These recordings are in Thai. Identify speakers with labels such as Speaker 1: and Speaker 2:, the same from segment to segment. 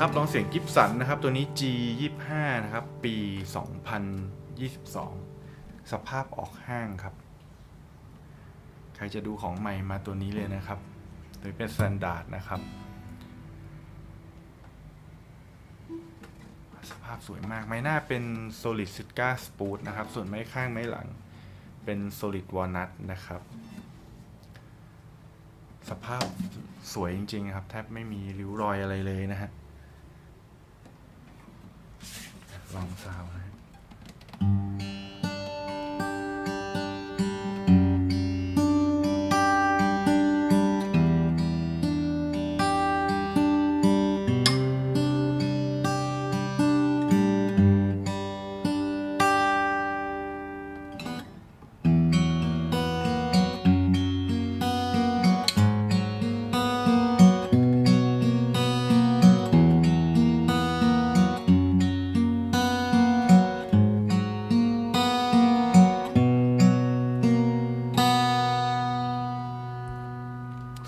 Speaker 1: ครับลองเสียงกิฟสันนะครับ ตัวนี้ G 2 5 นะครับ ปี 2022 สภาพออกห้างครับ ใครจะดูของใหม่มาตัวนี้เลยนะครับตัวนี้เป็นสแตนดาร์ดนะครับ สภาพสวยมาก ไม้หน้าเป็น Solid s i c a Spoot นะครับ ส่วนไม้ข้างไม้หลังเป็น Solid Walnut นะครับ สภาพสวยจริง ๆ ครับ แทบไม่มีริ้วรอยอะไรเลยนะฮะ ลองซาวด์นะฮะ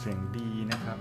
Speaker 1: เสียงดีนะครับ